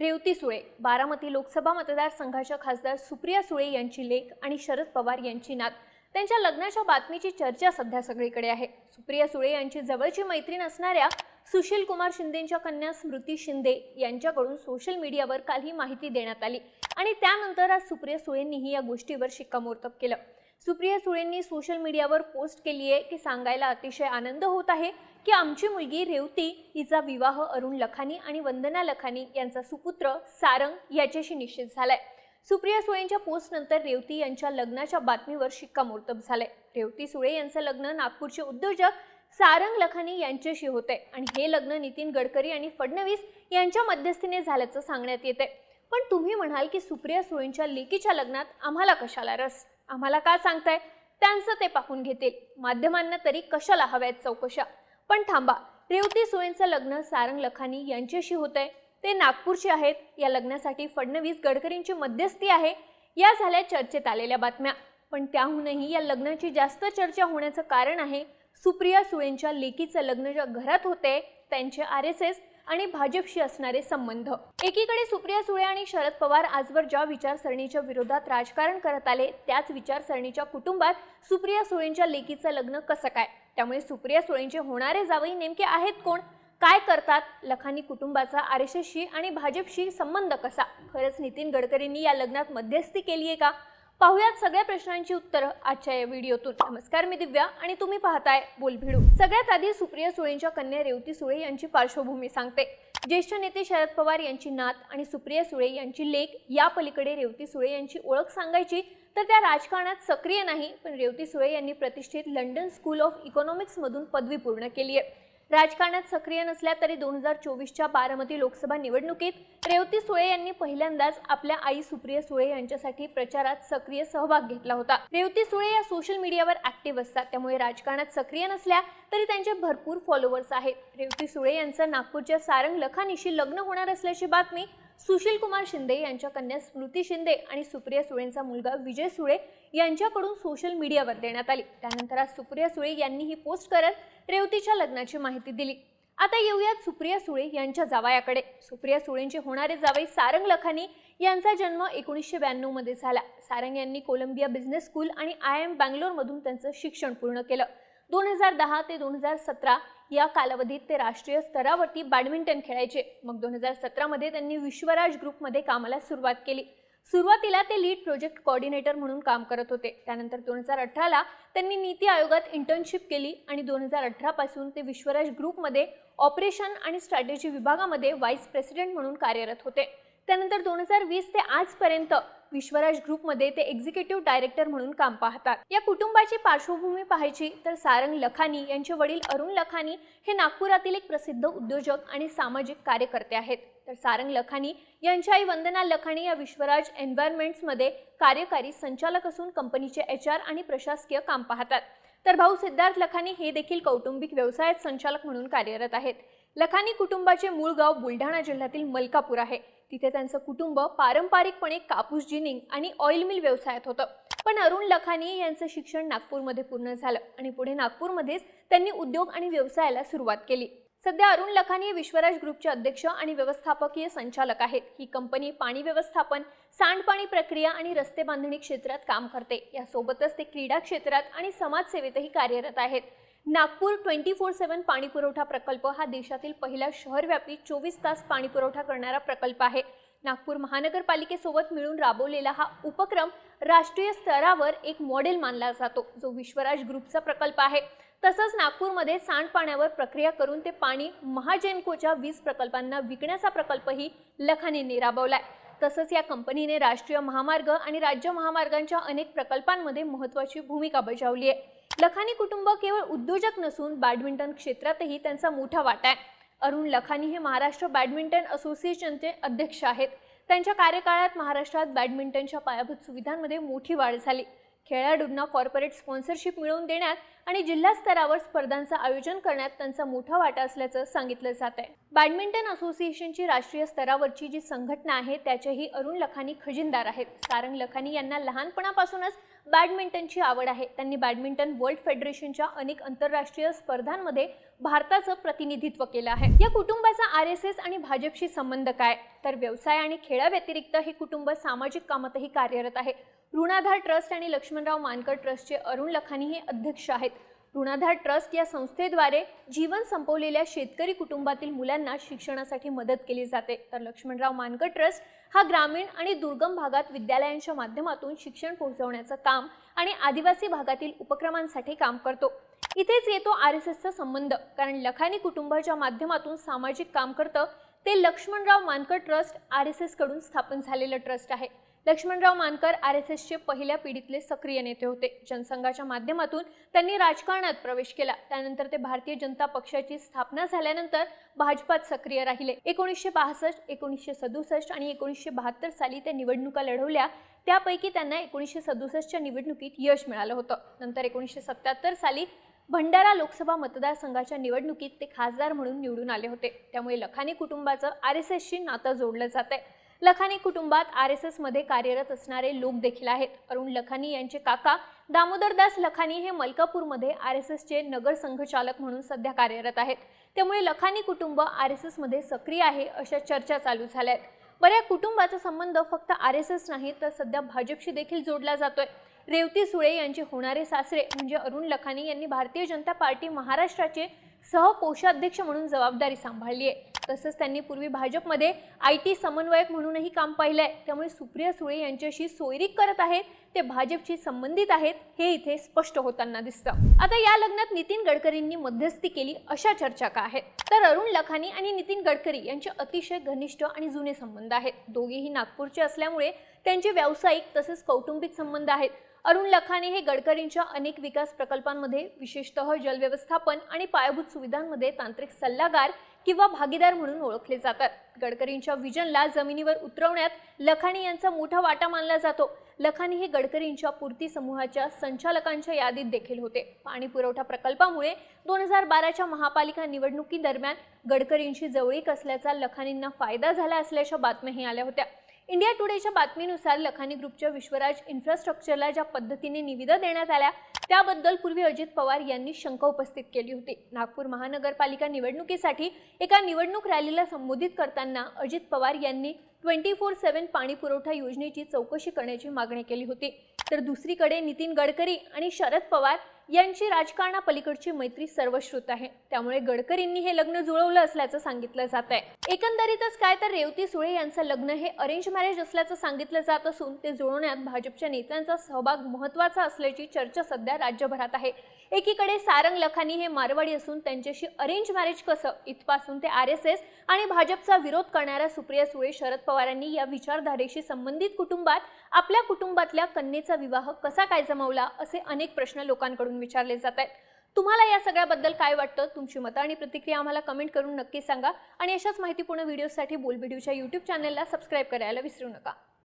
रेवती सुळे बारामती लोकसभा मतदारसंघाच्या खासदार सुप्रिया सुळे यांची लेख आणि शरद पवार यांची नात. त्यांच्या लग्नाच्या बातमीची चर्चा सध्या सगळीकडे आहे. सुप्रिया सुळे यांची जवळची मैत्रीण असणाऱ्या सुशील कुमार शिंदेच्या कन्या स्मृती शिंदे यांच्याकडून सोशल मीडियावर काल ही माहिती देण्यात आली आणि त्यानंतर आज सुप्रिया सुळेंनीही या गोष्टीवर शिक्कामोर्तब केलं. सुप्रिया सुळेंनी सोशल मीडियावर पोस्ट केली आहे की सांगायला अतिशय आनंद होत आहे. की आमची मुलगी रेवती हिचा विवाह अरुण लखानी आणि वंदना लखानी यांचा सुपुत्र सारंग याच्याशी निश्चित झालाय. सुप्रिया सुळेंच्या पोस्टनंतर रेवती यांच्या लग्नाच्या बातमीवर शिक्कामोर्तब झालंय. रेवती सुळे यांचं लग्न नागपूरचे उद्योजक सारंग लखानी यांच्याशी होते आणि हे लग्न नितीन गडकरी आणि फडणवीस यांच्या मध्यस्थीने झाल्याचं सांगण्यात येते पण तुम्ही म्हणाल की सुप्रिया सुळेंच्या लेकीच्या लग्नात आम्हाला कशाला रस? आम्हाला का सांगताय? त्यांचं ते पाहून घेतील. माध्यमांना तरी कशाला हव्यात चौकशा? पण थांबा. रेवती सुळेंचं लग्न सारंग लखानी यांच्याशी होतंय. ते नागपूरचे आहेत. या लग्नासाठी फडणवीस गडकरींची मध्यस्थी आहे. या झाल्या चर्चेत आलेल्या बातम्या. पण त्याहूनही या लग्नाची जास्त चर्चा होण्याचं कारण आहे सुप्रिया सुळेंच्या लेकीचं लग्न ज्या घरात होते त्यांचे आर एस एस आणि भाजपशी असणारे संबंध. एकीकडे सुप्रिया सुळे आणि शरद पवार आजवर ज्या विचारसरणीच्या विरोधात राजकारण करत आले त्याच विचारसरणीच्या कुटुंबात सुप्रिया सुळेंच्या लेकीचं लग्न कसं काय? त्यामुळे सुप्रिया सुळेंचे होणारे जावई नेमके आहेत कोण? काय करतात? लखानी कुटुंबाचा आर एस एसशी आणि भाजपशी संबंध कसा? खरंच नितीन गडकरींनी या लग्नात मध्यस्थी केली आहे का? पाहुयात सगळ्या प्रश्नांची उत्तरं आजच्या या व्हिडिओतून. नमस्कार मी दिव्या आणि तुम्ही पाहताय बोलभिडू. सगळ्यात आधी सुप्रिया सुळेंच्या कन्या रेवती सुळे यांची पार्श्वभूमी सांगते. ज्येष्ठ नेते शरद पवार यांची नात आणि सुप्रिया सुळे यांची लेख या पलीकडे रेवती सुळे यांची ओळख सांगायची तर त्या राजकारणात सक्रिय नाही पण रेवती सुळे यांनी प्रतिष्ठित लंडन स्कूल ऑफ इकॉनॉमिक्समधून पदवी पूर्ण केली आहे राजकारणात सक्रिय नसल्या तरी दोन हजार चोवीसच्या बारामती लोकसभा निवडणुकीत रेवती सुळे यांनी पहिल्यांदाच आपल्या आई सुप्रिया सुळे यांच्यासाठी प्रचारात सक्रिय सहभाग घेतला होता. रेवती सुळे या सोशल मीडियावर ऍक्टिव्ह असतात. त्यामुळे राजकारणात सक्रिय नसल्या तरी त्यांचे भरपूर फॉलोअर्स आहेत. रेवती सुळे यांचं नागपूरच्या सारंग लखानीशी लग्न होणार असल्याची बातमी सुशील कुमार शिंदे यांच्या कन्या स्मृती शिंदे आणि सुप्रिया सुळेंचा मुलगा विजय सुळे यांच्याकडून सोशल मीडियावर देण्यात आली. त्यानंतर आज सुप्रिया सुळे यांनी ही पोस्ट करत रेवतीच्या लग्नाची माहिती दिली. आता येऊयात सुप्रिया सुळे यांच्या जावयाकडे. सुप्रिया सुळेंचे होणारे जावई सारंग लखानी यांचा जन्म एकोणीसशे ब्याण्णवमध्ये झाला. सारंग यांनी कोलंबिया बिझनेस स्कूल आणि आय एम बँगलोरमधून त्यांचं शिक्षण पूर्ण केलं. दोन हजार दहा ते दोन हजार सतरा या कालावधीत ते राष्ट्रीय स्तरावरती बॅडमिंटन खेळायचे. मग दोन हजार सतरामध्ये त्यांनी विश्वराज ग्रुपमध्ये कामाला सुरुवात केली. सुरुवातीला ते लीड प्रोजेक्ट कोऑर्डिनेटर म्हणून काम करत होते. त्यानंतर दोन हजार अठराला त्यांनी नीती आयोगात इंटर्नशिप केली आणि दोन हजार अठरापासून ते विश्वराज ग्रुपमध्ये ऑपरेशन आणि स्ट्रॅटेजी विभागामध्ये व्हाईस प्रेसिडेंट म्हणून कार्यरत होते. त्यानंतर दोन हजार वीस ते आजपर्यंत विश्वराज ग्रुपमध्ये ते एक्झिक्युटिव्ह डायरेक्टर म्हणून काम पाहतात. या कुटुंबाची पार्श्वभूमी पाहायची तर सारंग लखानी यांचे वडील अरुण लखानी हे नागपुरातील एक प्रसिद्ध उद्योजक आणि सामाजिक कार्यकर्ते आहेत. तर सारंग लखानी यांच्या आई वंदना लखानी या विश्वराज एन्व्हायरमेंट्समध्ये कार्यकारी संचालक असून कंपनीचे एच आर आणि प्रशासकीय काम पाहतात. तर भाऊ सिद्धार्थ लखानी हे देखील कौटुंबिक व्यवसायात संचालक म्हणून कार्यरत आहेत. लखानी कुटुंबाचे मूळ गाव बुलढाणा जिल्ह्यातील मलकापूर आहे. तिथे त्यांचं कुटुंब पारंपरिकपणे कापूस जिनिंग आणि ऑइल मिल व्यवसायात होतं. पण अरुण लखानी यांचं शिक्षण नागपूरमध्ये पूर्ण झालं आणि पुढे नागपूरमध्येच त्यांनी उद्योग आणि व्यवसायाला सुरुवात केली. सध्या अरुण लखानी विश्वराज ग्रुपचे अध्यक्ष आणि व्यवस्थापकीय संचालक आहेत. ही कंपनी पाणी व्यवस्थापन सांडपाणी प्रक्रिया आणि रस्ते बांधणी क्षेत्रात काम करते. यासोबतच ते क्रीडा क्षेत्रात आणि समाजसेवेतही कार्यरत आहेत. नागपूर ट्वेंटी फोर सेवन पाणी पुरवठा प्रकल्प हा देशातील पहिला शहरव्यापी चोवीस तास पाणी पुरवठा करणारा प्रकल्प आहे. नागपूर महानगरपालिकेसोबत मिळून राबवलेला हा उपक्रम राष्ट्रीय स्तरावर एक मॉडेल मानला जातो जो विश्वराज ग्रुपचा प्रकल्प आहे. तसंच नागपूरमध्ये सांडपाण्यावर प्रक्रिया करून ते पाणी महाजेनकोच्या वीज प्रकल्पांना विकण्याचा प्रकल्पही लखानींनी राबवलाय. तसंच या कंपनीने राष्ट्रीय महामार्ग आणि राज्य महामार्गांच्या अनेक प्रकल्पांमध्ये महत्त्वाची भूमिका बजावली आहे लखानी कुटुंब केवळ उद्योजक नसून बॅडमिंटन क्षेत्रातही त्यांचा मोठा वाटा आहे. अरुण लखानी हे महाराष्ट्र बॅडमिंटन असोसिएशनचे अध्यक्ष आहेत. त्यांच्या कार्यकाळात महाराष्ट्रात बॅडमिंटनच्या पायाभूत सुविधांमध्ये मोठी वाढ झाली. खेळाडूंना कॉर्पोरेट स्पॉन्सरशिप मिळवून देण्यात आणि जिल्हा स्तरावर स्पर्धांचं आयोजन करण्यात त्यांचा मोठा वाटा असल्याचं सांगितलं जात आहे. बॅडमिंटन असोसिएशनची राष्ट्रीय स्तरावरची जी संघटना आहे त्याच्याही अरुण लखानी खजिनदार आहेत. सारंग लखानी यांना लहानपणापासूनच बॅडमिंटनची आवड आहे. त्यांनी बॅडमिंटन वर्ल्ड फेडरेशनच्या अनेक आंतरराष्ट्रीय स्पर्धांमध्ये भारताचं प्रतिनिधित्व केलं आहे. या कुटुंबाचा आर एस एस आणि भाजपशी संबंध काय? तर व्यवसाय आणि खेळाव्यतिरिक्त हे कुटुंब सामाजिक कामातही कार्यरत आहे. ऋणाधार ट्रस्ट आणि लक्ष्मणराव मानकर ट्रस्टचे अरुण लखानी हे अध्यक्ष आहेत. ऋणाधार ट्रस्ट या संस्थेद्वारे जीवन संपवलेल्या शेतकरी कुटुंबातील मुलांना शिक्षणासाठी मदत केली जाते. तर लक्ष्मणराव मानकर ट्रस्ट हा ग्रामीण आणि दुर्गम भागात विद्यालयांच्या माध्यमातून शिक्षण पोहोचवण्याचं काम आणि आदिवासी भागातील उपक्रमांसाठी काम करतो. इथेच येतो आर एस एसचा संबंध. कारण लखानी कुटुंबाच्या माध्यमातून सामाजिक काम करतं ते Laxmanrao Mankar trust R S एसकडून स्थापन झालेलं ट्रस्ट आहे. लक्ष्मणराव मानकर आर एस एसचे पहिल्या पिढीतले सक्रिय नेते होते. जनसंघाच्या माध्यमातून त्यांनी राजकारणात प्रवेश केला. त्यानंतर ते भारतीय जनता पक्षाची स्थापना झाल्यानंतर भाजपात सक्रिय राहिले. एकोणीसशे बासष्ट एकोणीसशे सदुसष्ट आणि एकोणीसशे बहात्तर साली ते निवडणुका लढवल्या. त्यापैकी त्यांना एकोणीसशे सदुसष्टच्या निवडणुकीत यश मिळालं होतं. नंतर एकोणीसशे सत्याहत्तर साली भंडारा लोकसभा मतदारसंघाच्या निवडणुकीत ते खासदार म्हणून निवडून आले होते. त्यामुळे लखानी कुटुंबाचं आर एस एसशी नातं जोडलं जात आहे लखानी कुटुंबात आर एस एसमध्ये कार्यरत असणारे लोक देखील आहेत. अरुण लखानी यांचे काका दामोदरदास लखानी हे मलकापूरमध्ये आर एस एसचे नगर संघचालक म्हणून सध्या कार्यरत आहेत. त्यामुळे लखानी कुटुंब आर एस एसमध्ये सक्रिय आहे अशा चर्चा चालू झाल्या आहेत बरं या कुटुंबाचा संबंध फक्त आर एस एस नाही तर सध्या भाजपशी देखील जोडला जातोय. रेवती सुळे यांचे होणारे सासरे म्हणजे अरुण लखानी यांनी भारतीय जनता पार्टी महाराष्ट्राचे सहकोषाध्यक्ष म्हणून जबाबदारी सांभाळली आहे. तसंच त्यांनी पूर्वी भाजपमध्ये आय टी समन्वयक म्हणूनही काम पाहिलं आहे त्यामुळे सुप्रिया सुळे यांच्याशी सोयरीक करत आहेत ते भाजपशी संबंधित आहेत हे इथे स्पष्ट होताना दिसतं. आता या लग्नात नितीन गडकरींनी मध्यस्थी केली अशा चर्चा का आहेत? तर अरुण लखानी आणि नितीन गडकरी यांचे अतिशय घनिष्ठ आणि जुने संबंध आहेत. दोघेही नागपूरचे असल्यामुळे त्यांचे व्यावसायिक तसेच कौटुंबिक संबंध आहेत. अरुण लखानी हे गडकरींच्या अनेक विकास प्रकल्पांमध्ये विशेषतः जलव्यवस्थापन आणि पायाभूत सुविधांमध्ये तांत्रिक सल्लागार किंवा भागीदार म्हणून ओळखले जातात. गडकरींच्या विजनला जमिनीवर उतरवण्यात लखानी यांचा मोठा वाटा मानला जातो. लखानी हे गडकरींच्या पूर्ती समूहाच्या संचालकांच्या यादीत देखील होते. पाणी पुरवठा प्रकल्पामुळे दोन हजार बाराच्या महापालिका निवडणुकीदरम्यान गडकरींशी जवळीक असल्याचा लखानींना फायदा झाला असल्याच्या बातम्याही आल्या होत्या. इंडिया टुडेच्या बातमीनुसार लखानी ग्रुपच्या विश्वराज इन्फ्रास्ट्रक्चरला ज्या पद्धतीने निविदा देण्यात आल्या त्याबद्दल पूर्वी अजित पवार यांनी शंका उपस्थित केली होती. नागपूर महानगरपालिका निवडणुकीसाठी एका निवडणूक रॅलीला संबोधित करताना अजित पवार यांनी ट्वेंटी फोर सेव्हन पाणी पुरवठा योजनेची चौकशी करण्याची मागणी केली होती. तर दुसरीकडे नितीन गडकरी आणि शरद पवार यांची राजकारणापलीकडची मैत्री सर्वश्रुत आहे. त्यामुळे गडकरींनी हे लग्न जुळवलं असल्याचं सांगितलं जात आहे एकंदरीतच काय तर रेवती सुळे यांचं लग्न हे अरेंज मॅरेज असल्याचं सांगितलं जात असून ते जुळवण्यात भाजपच्या नेत्यांचा सहभाग महत्त्वाचा असल्याची चर्चा सध्या राज्यभरात आहे. एकीकडे सारंग लखानी हे मारवाडी असून त्यांच्याशी अरेंज मॅरेज कसं? इथपासून ते आर एस एस आणि भाजपचा विरोध करणाऱ्या सुप्रिया सुळे शरद पवारांनी या विचारधारेशी संबंधित कुटुंबात आपल्या कुटुंबातल्या कन्येचा विवाह कसा काय जमवला? असे अनेक प्रश्न लोकांकडून विचारले जात आहेत. तुम्हाला या सगळ्याबद्दल काय वाटतं? तुमची मतं आणि प्रतिक्रिया आम्हाला कमेंट करून नक्की सांगा. आणि अशाच माहितीपूर्ण व्हिडिओसाठी बोलबिडिओच्या यूट्यूब चॅनलला सबस्क्राईब करायला विसरू नका.